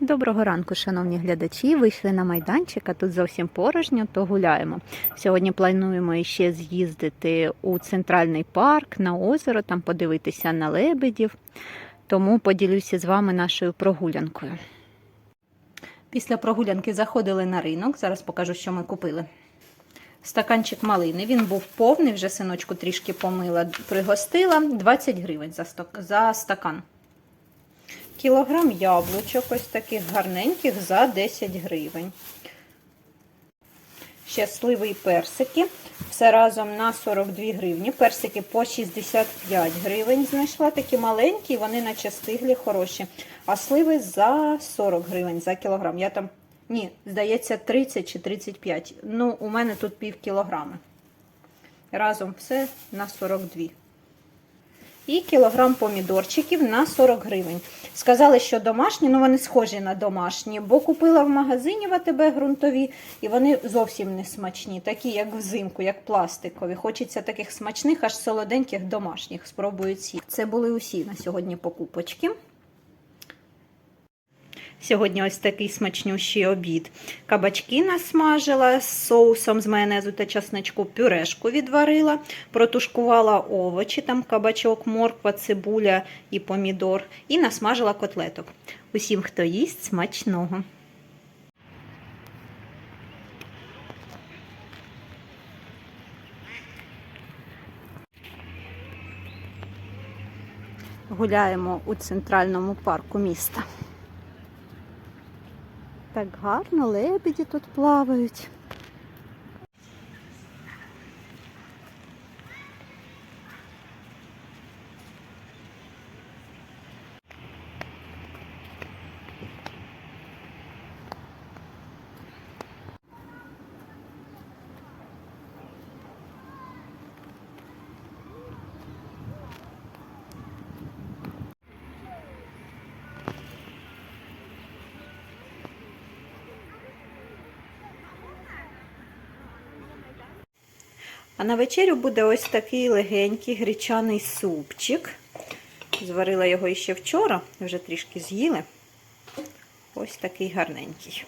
Доброго ранку, шановні глядачі. Вийшли на майданчик, а тут зовсім порожньо, то гуляємо. Сьогодні плануємо ще з'їздити у центральний парк на озеро, там подивитися на лебедів. Тому поділюся з вами нашою прогулянкою. Після прогулянки заходили на ринок. Зараз покажу, що ми купили. Стаканчик малини. Він був повний, вже синочку трішки помила, пригостила. 20 гривень за, стакан. Кілограм яблучок, ось таких гарненьких за 10 гривень. Ще сливи і персики. Все разом на 42 гривні. Персики по 65 гривень знайшла. Такі маленькі, вони наче стиглі, хороші. А сливи за 40 гривень за кілограм. Я там, ні, здається, 30 чи 35. Ну, у мене тут пів кілограми. Разом все на 42 і кілограм помідорчиків на 40 гривень. Сказали, що домашні, ну вони схожі на домашні, бо купила в магазині в АТБ ґрунтові, і вони зовсім не смачні, такі, як взимку, як пластикові. Хочеться таких смачних, аж солоденьких домашніх. Спробую ці. Це були усі на сьогодні покупочки. Сьогодні ось такий смачнющий обід. Кабачки насмажила з соусом з майонезу та часничку, пюрешку відварила, протушкувала овочі, там кабачок, морква, цибуля і помідор, і насмажила котлеток. Усім, хто їсть, смачного. Гуляємо у центральному парку міста. Так гарно, лебеді тут плавають. А на вечерю буде ось такий легенький гречаний супчик. Зварила його іще вчора, вже трішки з'їли. Ось такий гарненький.